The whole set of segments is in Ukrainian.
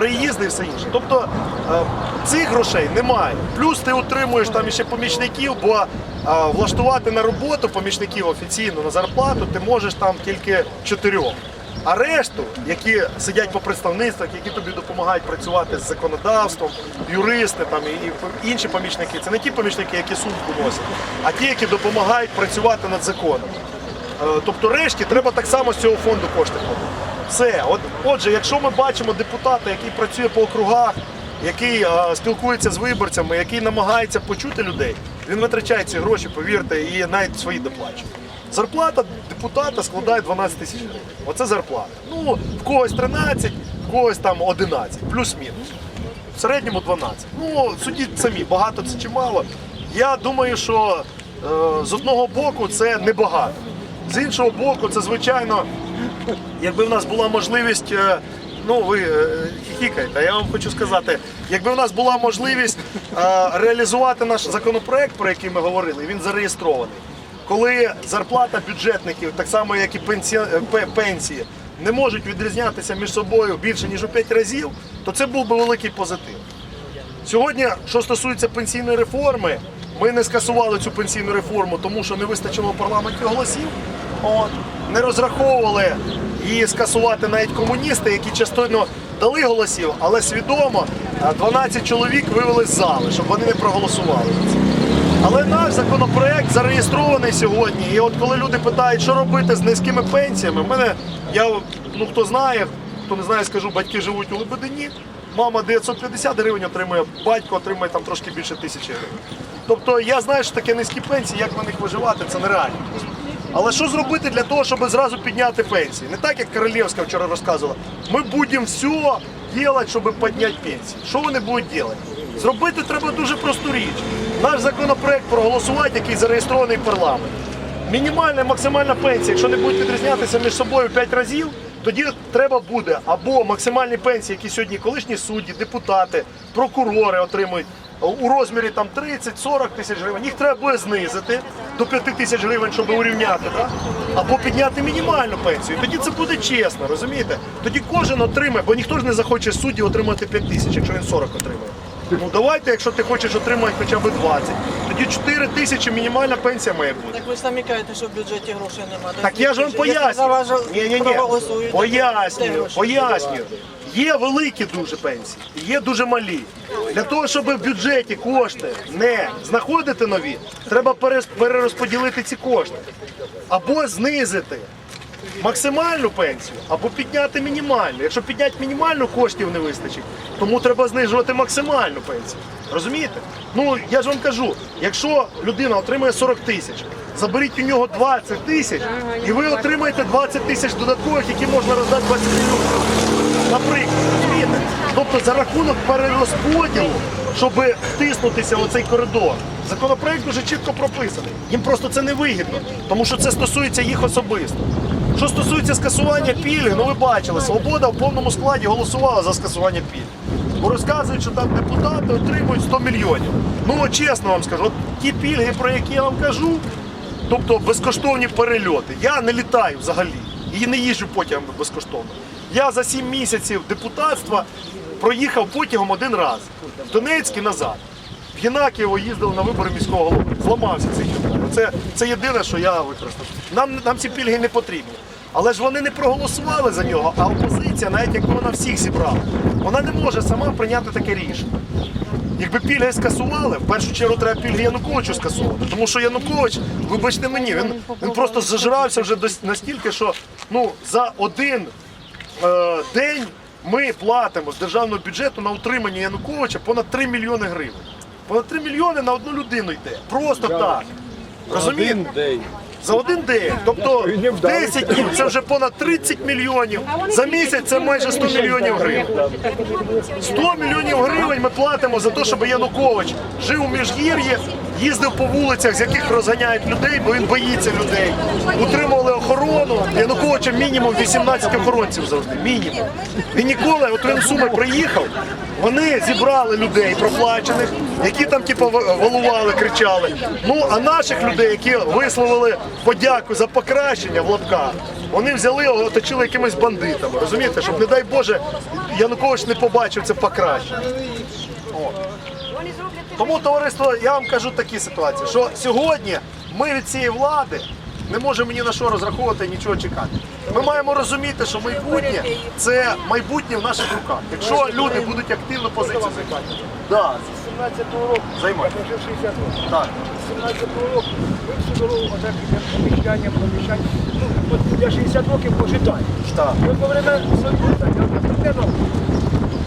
переїзди і все інше. Тобто е, цих грошей немає. Плюс ти отримуєш там ще помічників, бо е, влаштувати на роботу помічників офіційно на зарплату ти можеш там тільки чотирьох. А решту, які сидять по представництвах, які тобі допомагають працювати з законодавством, юристи там і, інші помічники, це не ті помічники, які сумку носять, а ті, які допомагають працювати над законом. Е, Тобто решті треба так само з цього фонду кошти платити. Все. От, отже, якщо ми бачимо депутата, який працює по округах, який е, спілкується з виборцями, який намагається почути людей, він витрачає ці гроші, повірте, і навіть свої доплачує. Зарплата депутата складає 12 тисяч гривень. Оце зарплата. Ну, в когось 13, в когось там 11, плюс-мінус. В середньому 12. Ну, судіть самі, багато це чи мало. Я думаю, що е, з одного боку це небагато. З іншого боку, це звичайно, якби в нас була можливість. е, Ну, ви е, хіхікаєте, я вам хочу сказати, якби в нас була можливість е, реалізувати наш законопроект, про який ми говорили, він зареєстрований. Коли зарплата бюджетників, так само як і пенсі... пе- пенсії, не можуть відрізнятися між собою більше ніж у 5 разів, то це був би великий позитив. Сьогодні, що стосується пенсійної реформи, ми не скасували цю пенсійну реформу, тому що не вистачило в парламенті голосів. От. Не розраховували її скасувати навіть комуністи, які частину дали голосів, але свідомо 12 чоловік вивели з зали, щоб вони не проголосували. Але наш законопроект зареєстрований сьогодні. І от коли люди питають, що робити з низькими пенсіями, в мене я ну хто знає, хто не знає, скажу, батьки живуть у Лебедині. Мама 950 гривень отримує, батько отримує там трошки більше тисячі гривень. Тобто я знаю, що таке низькі пенсії, як на них виживати, це нереально. Але що зробити для того, щоб зразу підняти пенсії? Не так, як Королівська вчора розказувала. Ми будемо все робити, щоб підняти пенсії. Що вони будуть робити? Зробити треба дуже просту річ. Наш законопроект проголосувати, який зареєстрований парламент. Мінімальна і максимальна пенсія, якщо не будуть відрізнятися між собою 5 разів, тоді треба буде або максимальні пенсії, які сьогодні колишні судді, депутати, прокурори отримують у розмірі там 30-40 тисяч гривень. Їх треба буде знизити до 5 тисяч гривень, щоб урівняти, да? або підняти мінімальну пенсію. Тоді це буде чесно, розумієте? Тоді кожен отримає, бо ніхто ж не захоче судді отримати 5 тисяч, якщо він 40 отримує. Ну давайте, якщо ти хочеш отримати хоча б 20, тоді 4 тисячі мінімальна пенсія має бути. Так ви ж самі кажете, що в бюджеті грошей немає. Так я ж вам пояснюю. Ні, ні, ні. Пояснюю, пояснюю. Є великі дуже пенсії, є дуже малі. Для того, щоб в бюджеті кошти не знаходити нові, треба перерозподілити ці кошти. Або знизити максимальну пенсію, або підняти мінімальну. Якщо підняти мінімальну, коштів не вистачить, тому треба знижувати максимальну пенсію. Розумієте? Ну я ж вам кажу, якщо людина отримує 40 тисяч, заберіть у нього 20 тисяч, і ви отримаєте 20 тисяч додаткових, які можна роздати 20 тисяч. Наприклад? Тобто за рахунок перерозподілу, щоб втиснутися в цей коридор. Законопроект дуже чітко прописаний. Їм просто це не вигідно, тому що це стосується їх особисто. Що стосується скасування пільги, ну ви бачили, свобода в повному складі голосувала за скасування пільг. Бо розказують, що там депутати отримують 100 мільйонів. Ну от чесно вам скажу, от ті пільги, про які я вам кажу, тобто безкоштовні перельоти. Я не літаю взагалі і не їжджу потягом безкоштовно. Я за 7 місяців депутатства проїхав потягом один раз в Донецьк і назад. В Єнакієво їздили на вибори міського голови. Зламався цей чоловік. Це, це єдине, що я використав. Нам, нам ці пільги не потрібні. Але ж вони не проголосували за нього, а опозиція, навіть якби вона всіх зібрала, вона не може сама прийняти таке рішення. Якби пільги скасували, в першу чергу треба пільги Януковичу скасувати. Тому що Янукович, вибачте мені, він, він просто зажирався вже настільки, що ну, за один день ми платимо з державного бюджету на утримання Януковича понад 3 мільйони гривень. Понад 3 мільйони на одну людину йде. Просто так. Розумієте? За один день. Тобто 10 днів це вже понад 30 мільйонів. За місяць це майже 100 мільйонів гривень. 100 мільйонів гривень ми платимо за те, щоб Янукович жив у міжгір'ї, їздив по вулицях, з яких розганяють людей, бо він боїться людей. Утримували охорону. Януковича мінімум 18 охоронців завжди. Мінімум. Він ніколи, от він Суми приїхав, вони зібрали людей проплачених, які там типу волували, кричали. Ну а наших людей, які висловили подяку за покращення в лапках, Вони взяли, його, оточили якимись бандитами. Розумієте, щоб, не дай Боже, Янукович не побачив це покраще. Тому, товариство, я вам кажу такі ситуації, що сьогодні ми від цієї влади не можемо ні на що розраховувати, нічого чекати. Ми маємо розуміти, що майбутнє це майбутнє в наших руках. Якщо люди будуть активну позицію займати. Да, 17-го року, Займай. 60 років. так. 17-го року ви всю дорогу отак поміщання, поміщання. Ну, от я 60 років пожитаю. Так. Во время Союза, я тут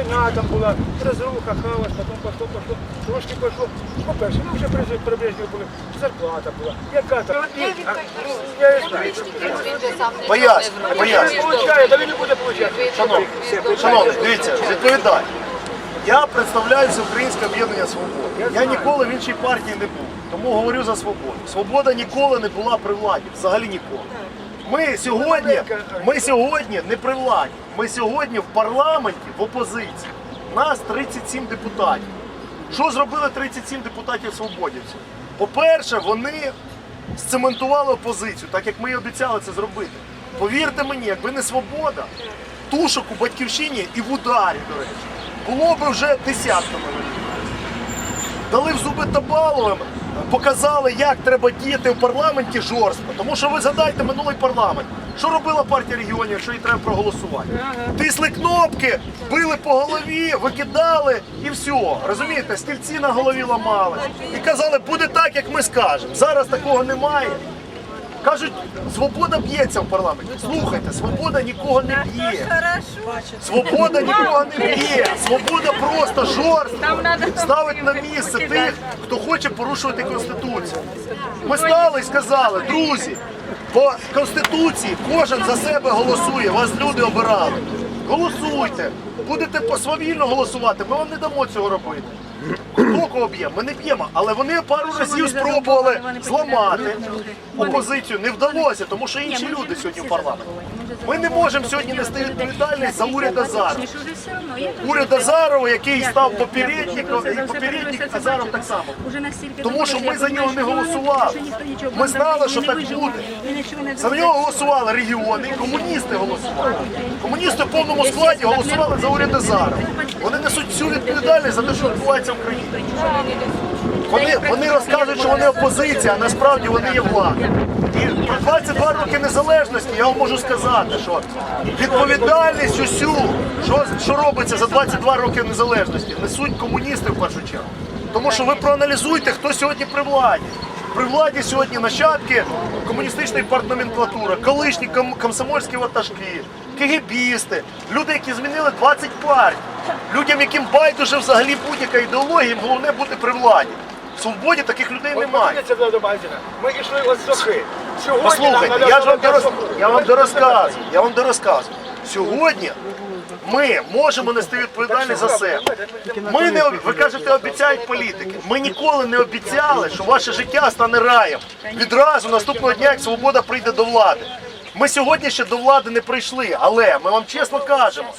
війна там була, розруха, хаос, потім пошло, пошло, трошки пошло. По-перше, ну вже при, при були, зарплата була, яка там. А, ну, я не знаю. Получає, да він не буде получати. Шановні, шановні, дивіться, відповідаю. Я представляю Всеукраїнське об'єднання «Свобода». Я ніколи в іншій партії не був, тому говорю за свободу. Свобода ніколи не була при владі, взагалі ніколи. Ми сьогодні, ми сьогодні не при владі. Ми сьогодні в парламенті в опозиції. Нас 37 депутатів. Що зробили 37 депутатів свободівців? По-перше, вони сцементували опозицію, так як ми і обіцяли це зробити. Повірте мені, якби не свобода, тушок у батьківщині і в ударі, до речі, було би вже десятками. Дали в зуби Табаловим, показали, як треба діяти в парламенті жорстко. Тому що ви згадайте минулий парламент. Що робила партія регіонів, що їй треба проголосувати? Тисли кнопки, били по голові, викидали і все. Розумієте, стільці на голові ламали. І казали, буде так, як ми скажемо. Зараз такого немає. Кажуть, свобода б'ється в парламенті. Слухайте, свобода нікого не б'є. Свобода нікого не б'є. Свобода просто жорстко ставить на місце тих, хто хоче порушувати конституцію. Ми стали і сказали, друзі, по конституції кожен за себе голосує. Вас люди обирали. Голосуйте. Будете посвавільно голосувати. Ми вам не дамо цього робити. Кого б'є? Ми не б'ємо, але вони пару разів спробували зламати опозицію. Не вдалося, тому що інші люди сьогодні в парламенті. Ми не можемо сьогодні нести відповідальність за уряд Азарова. Уряд Азарова, який став попередником, і попередник Азаров так само. Тому що ми за нього не голосували. Ми знали, що так буде. За нього голосували регіони, комуністи голосували. Комуністи в повному складі голосували за уряд Азарова. Вони несуть всю відповідальність за те, що відбувається в країні. Вони, вони розказують, що вони опозиція, а насправді вони є влада. І про 22 роки незалежності я вам можу сказати, що відповідальність усю, що, що робиться за 22 роки незалежності, несуть комуністи в першу чергу. Тому що ви проаналізуйте, хто сьогодні при владі. При владі сьогодні нащадки комуністичної партноменклатури, колишні ком- комсомольські ватажки, кегебісти, люди, які змінили 20 партій, людям, яким байдуже взагалі будь-яка ідеологія, їм головне бути при владі. В свободі таких людей От немає. подивіться до Байдена. Ми йшли от сохи. Сьогодні Послухайте, нам я ж вам треба дорос... я вам дорозказую, я вам дорозказую. Сьогодні ми можемо нести відповідальність за себе. Ми не об- ви кажете, обіцяють політики. Ми ніколи не обіцяли, що ваше життя стане раєм. Відразу наступного дня, як свобода прийде до влади. Ми сьогодні ще до влади не прийшли, але ми вам чесно кажемо,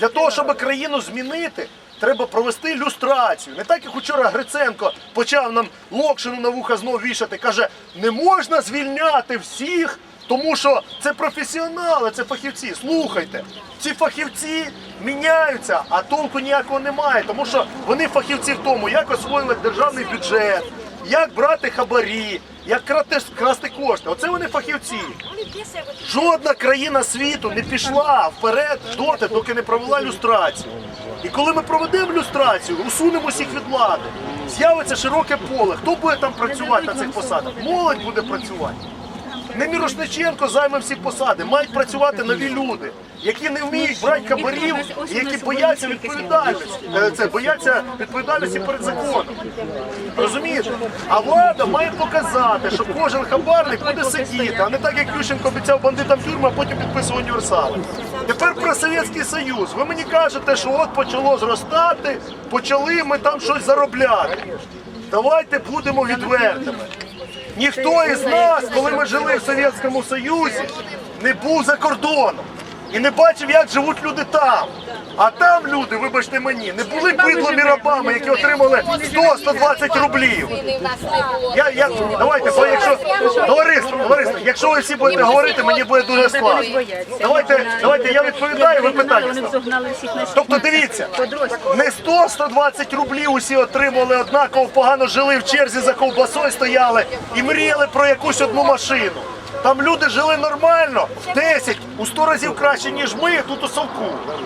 для того, щоб країну змінити. Треба провести люстрацію. Не так, як учора Гриценко почав нам локшину на вуха знов вішати. Каже, не можна звільняти всіх, тому що це професіонали, це фахівці. Слухайте, ці фахівці міняються, а толку ніякого немає, тому що вони фахівці в тому, як освоювати державний бюджет, як брати хабарі, як красти кошти. Оце вони фахівці. Жодна країна світу не пішла вперед доти, доки не провела люстрацію. І коли ми проведемо люстрацію, усунемо всіх від влади, з'явиться широке поле. Хто буде там працювати на цих посадах? Молодь буде працювати. Не Мірошниченко займе всі посади. Мають працювати нові люди, які не вміють брати хабарів, і які бояться відповідальності. Е, Це бояться відповідальності перед законом. Розумієте? А влада має показати, що кожен хабарник буде сидіти, а не так, як Ющенко обіцяв бандитам тюрми, а потім підписував універсали. Тепер про Совєтський Союз. Ви мені кажете, що от почало зростати, почали ми там щось заробляти. Давайте будемо відвертими. Ніхто із нас, коли ми жили в Совєтському Союзі, не був за кордоном і не бачив, як живуть люди там. А там люди, вибачте мені, не були бидлими рабами, які отримали 100-120 рублів. Я, я, давайте, бо якщо товариство, товариство, якщо ви всі будете говорити, мені буде дуже складно. Давайте, давайте я відповідаю, ви питання. На Тобто дивіться, не 100-120 рублів усі отримали однаково, погано жили в черзі за ковбасою стояли і мріяли про якусь одну машину. Там люди жили нормально, в 10, у 100 разів краще, ніж ми тут у Совку.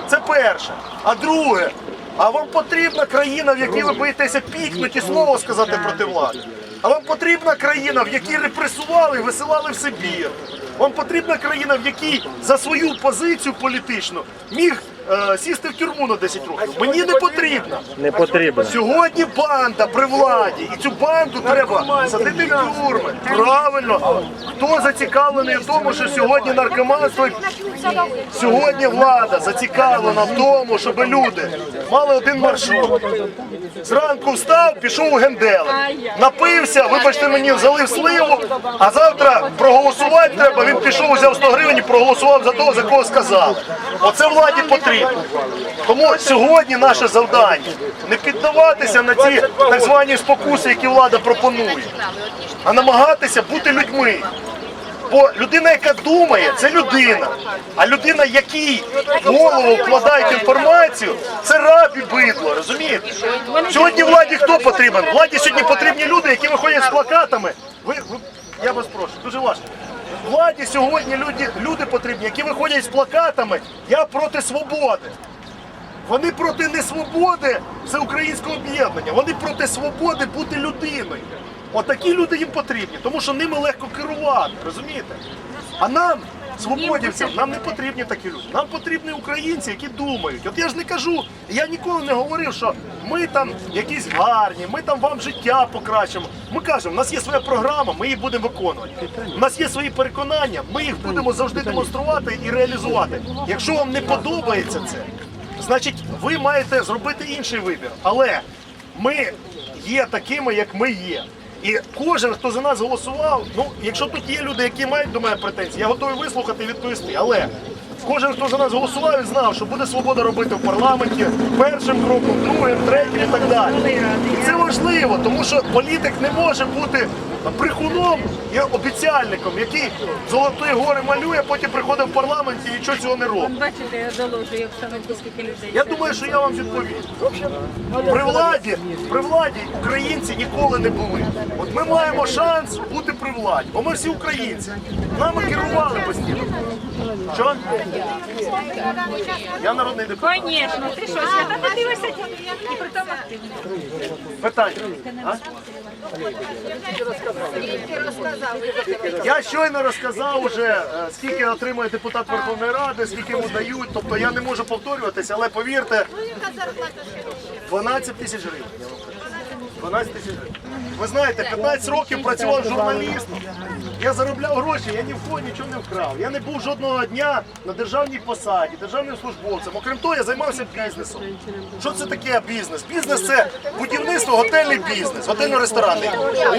Це перше. А друге, а вам потрібна країна, в якій ви боїтеся пікнути і слово сказати проти влади. А вам потрібна країна, в якій репресували і висилали в Сибір. Вам потрібна країна, в якій за свою позицію політичну міг е, сісти в тюрму на 10 років. Мені не потрібно. Не потрібно. Сьогодні банда при владі, і цю банду треба садити в тюрми. Правильно, хто зацікавлений в тому, що сьогодні наркоманство, сьогодні влада зацікавлена в тому, щоб люди мали один маршрут. Зранку встав, пішов у генделик. Напився, вибачте мені, залив сливу, а завтра проголосувати треба. Він пішов, взяв 100 гривень і проголосував за того, за кого сказали. Оце владі потрібно. Тому сьогодні наше завдання не піддаватися на ці так звані спокуси, які влада пропонує, а намагатися бути людьми. Бо людина, яка думає, це людина. А людина, якій в голову вкладають інформацію, це раб і бидло, розумієте? Сьогодні владі хто потрібен? Владі сьогодні потрібні люди, які виходять з плакатами. Ви, ви я вас прошу, дуже важко. Владі сьогодні люди, люди потрібні, які виходять з плакатами Я проти свободи. Вони проти не свободи всеукраїнського об'єднання. Вони проти свободи бути людиною. Отакі люди їм потрібні, тому що ними легко керувати, розумієте? А нам, свободівцям, нам не потрібні такі люди. Нам потрібні українці, які думають. От я ж не кажу, я ніколи не говорив, що ми там якісь гарні, ми там вам життя покращимо. Ми кажемо, у нас є своя програма, ми її будемо виконувати. У нас є свої переконання, ми їх будемо завжди демонструвати і реалізувати. Якщо вам не подобається це, значить ви маєте зробити інший вибір. Але ми є такими, як ми є. І кожен, хто за нас голосував, ну якщо тут є люди, які мають до мене претензії, я готовий вислухати і відповісти. Але кожен, хто за нас голосував, він знав, що буде свобода робити в парламенті першим кроком, другим, третім і так далі. І це важливо, тому що політик не може бути брехуном і обіцяльником, який золотої гори малює, потім приходить в парламент і нічого цього не робить. Бачите, я доложую обстановку, скільки людей. Я думаю, що я вам відповім. При владі, при владі українці ніколи не були. От ми маємо шанс бути при владі, бо ми всі українці. Нами керували постійно. Що? Я народний депутат. Звісно, ти що, свята подивишся і при тому активно. Питання. А? Я щойно розказав уже, е, скільки отримує депутат Верховної Ради, скільки йому дають. Тобто я не можу повторюватися, але повірте, 12 тисяч гривень. Я вам кажу. 12 тисяч. Ви знаєте, 15 років працював журналістом. Я заробляв гроші, я ні в кого нічого не вкрав. Я не був жодного дня на державній посаді, державним службовцем. Окрім того, я займався бізнесом. Що це таке бізнес? Бізнес це будівництво, готельний бізнес, готельно-ресторанний.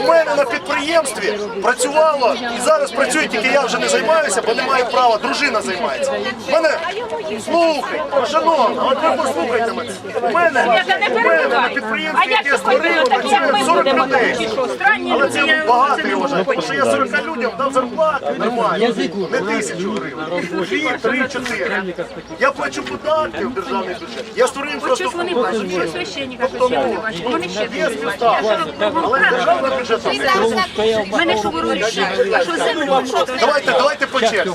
У мене на підприємстві працювало і зараз працює тільки я вже не займаюся, бо не маю права. Дружина займається. У мене слухай, шановна, от ви послухайте мене. У мене, у мене на підприємстві, яке я створив, як ми 40 будемо? людей. Чи що, странні Але люди, це я багато це я не можу тому що я 40 людям дав зарплату нормально. Не тисячу гривень. Дві, три, чотири. Я плачу податки в державний бюджет. Я створив От щось вони бачать, що священника Тобто, бачать. Вони ще Є співставка. Але державний бюджет Мене що ви робите? Що землю? Що Давайте, давайте по черзі.